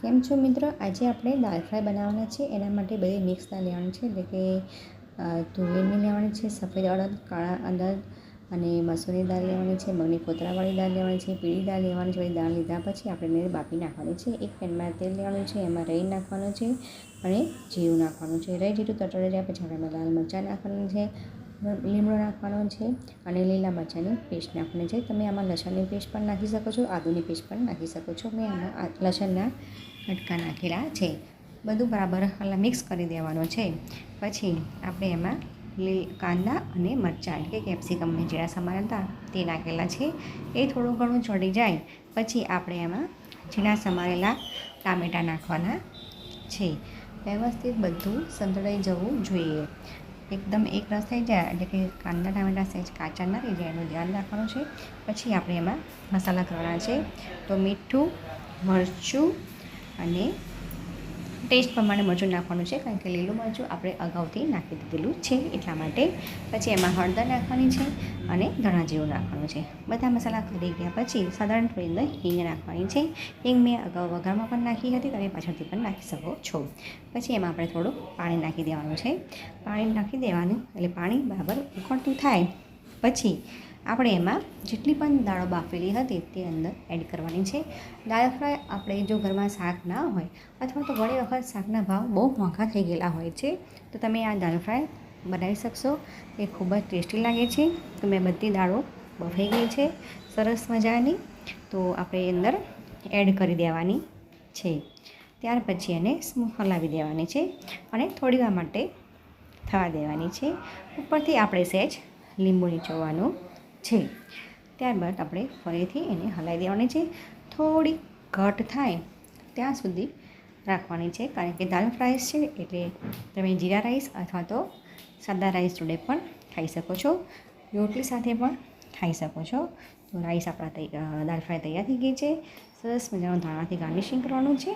કેમ છો મિત્રો? આજે આપણે દાળ ફ્રાય બનાવવાના છે એના માટે બધી મિક્સ દાળ લેવાની છે. એટલે કે તુવેરની લેવાની છે, સફેદ અડદ, કાળા અડદ અને મસૂરની દાળ લેવાની છે, મગની કોતરાવાળી દાળ લેવાની છે, પીળી દાળ લેવાની છે, બધી દાળ લીધા પછી આપણે એને બાફી નાખવાની છે. એક પેનમાં તેલ લેવાનું છે, એમાં રહી નાખવાનું છે અને જીરું નાખવાનું છે. રહી જીરું તતડી જાય પછી આપણે લાલ મરચાં નાખવાનું છે લીમડો નાખવાનો છે અને લીલા મરચાંની પેસ્ટ નાખવાની છે. તમે આમાં લસણની પેસ્ટ પણ નાખી શકો છો, આદુની પેસ્ટ પણ નાખી શકો છો. મેં આમાં લસણના કટકા નાખેલા છે. બધું બરાબર મિક્સ કરી દેવાનું છે. પછી આપણે એમાં લી કાંદા અને મરચાં એટલે કે કેપ્સિકમને જેડા સમાન હતા તે નાખેલા છે. એ થોડું ઘણું ચડી જાય. પછી આપણે એમાં ઝીણા સમારેલા ટામેટાં નાખવાના છે. વ્યવસ્થિત બધું સંતળાઈ જવું જોઈએ. એકદમ એક રસ થઈ જાય, એટલે કે કાંદા, ટામેટા સહેજ કાચા ના રહી જાય એનું ધ્યાન રાખવાનું છે. પછી આપણે એમાં મસાલા કરવાના છે. તો મીઠું, મરચું અને ટેસ્ટ પ્રમાણે મરચું નાખવાનું છે કારણ કે લીલું મરચું આપણે અગાઉથી નાખી દીધેલું છે એટલા માટે. પછી એમાં હળદર નાખવાની છે અને ધણા જેવું નાખવાનું છે. બધા મસાલા કરી ગયા પછી સાધારણ થોડી અંદર હિંગ નાખવાની છે. હિંગ મેં અગાઉ વઘારમાં પણ નાખી હતી, તમે પાછળથી પણ નાખી શકો છો. પછી એમાં આપણે થોડું પાણી નાખી દેવાનું છે. પાણી નાખી દેવાનું, એટલે પાણી બરાબર ઉકળતું થાય. પછી આપણે એમાં જેટલી પણ દાળો બાફેલી હતી તે અંદર એડ કરવાની છે. દાળ ફ્રાય આપણે જો ઘરમાં શાક ના હોય અથવા તો ઘણી વખત શાકના ભાવ બહુ મોંઘા થઈ ગયેલા હોય છે, તો તમે આ દાળ ફ્રાય બનાવી શકશો. એ ખૂબ જ ટેસ્ટી લાગે છે. તો મેં બધી દાળો બફાઈ ગઈ છે. સરસ મજાની. તો આપણે અંદર એડ કરી દેવાની છે. ત્યાર પછી એને સ્મૂથ હલાવી દેવાની છે અને થોડી વાર માટે થવા દેવાની છે. ઉપરથી આપણે સહેજ લીંબુ નીચોવાનું છે. ત્યારબાદ આપણે ફરીથી એને હલાવી દેવાની છે. થોડી ઘટ થાય ત્યાં સુધી રાખવાની છે, કારણ કે દાલ ફ્રાઈસ છે, એટલે તમે જીરા રાઈસ અથવા તો સાદા રાઈસ જોડે પણ ખાઈ શકો છો. રોટલી સાથે પણ ખાઈ શકો છો. તો રાઈસ આપણા દાલ ફ્રાય તૈયાર થઈ ગઈ છે. સરસ મજાનું ધાણાથી ગાર્નિશિંગ કરવાનું છે.